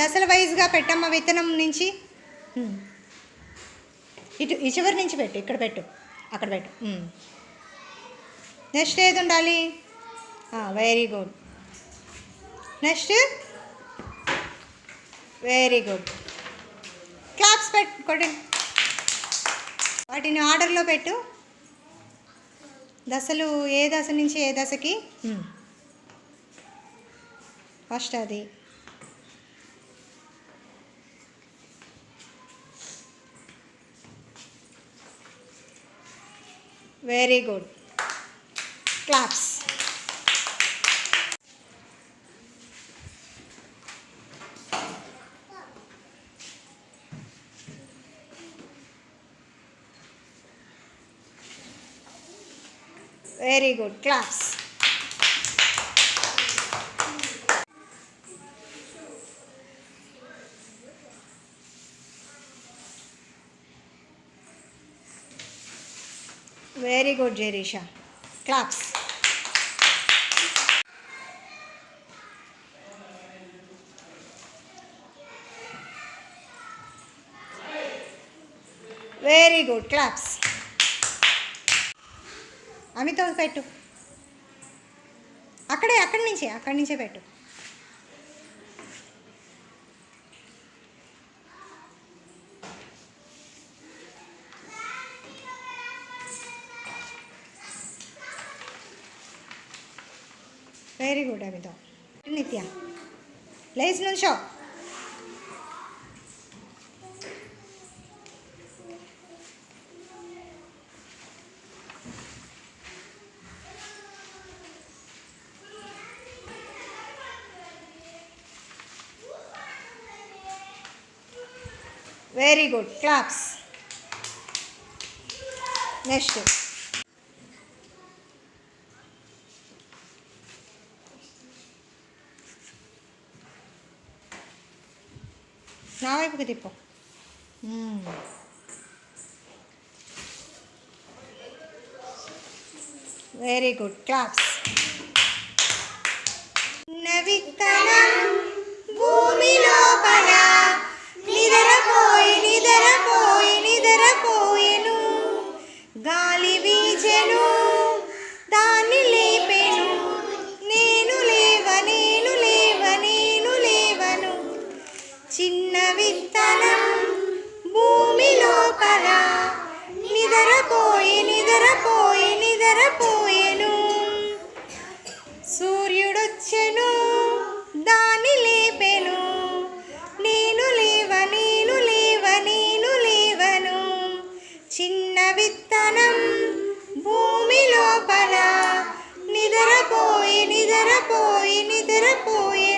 దశల వైజ్గా పెట్టమ్మా విత్తనం నుంచి. ఇటు ఈ చివరి నుంచి పెట్టు ఇక్కడ పెట్టు అక్కడ పెట్టు. నెక్స్ట్ ఏది ఉండాలి? Very good next very good claps పెట్టు కొట్టండి వాటిని ఆర్డర్లో పెట్టు. దశలు ఏ దశ నుంచి ఏ దశకి? ఫస్ట్ అది. Very good. Claps. Very good. Claps. Very good Jerisha claps very good claps అమితో పెట్టు. అక్కడే అక్కడి నుంచే అక్కడి నుంచే పెట్టు. ವೆರಿ ಗುಡ್ ಅವಿದು ನಿತ್ಯ ಲೈಸ್ ನಿಮಿಷ very good claps next నా వైపుకి తిప్పు వెరీ గుడ్ క్లాప్స్ విత్తనం నిదరపోయి నిదరపోయి నిదరపోయెను. సూర్యుడొచ్చెను దాని లేపెను. నేను లేవ నేను లేవ నేను లేవను. చిన్న విత్తనం భూమి లోపల. నిద్రపోయి నిద్రపోయి నిద్రపోయెను.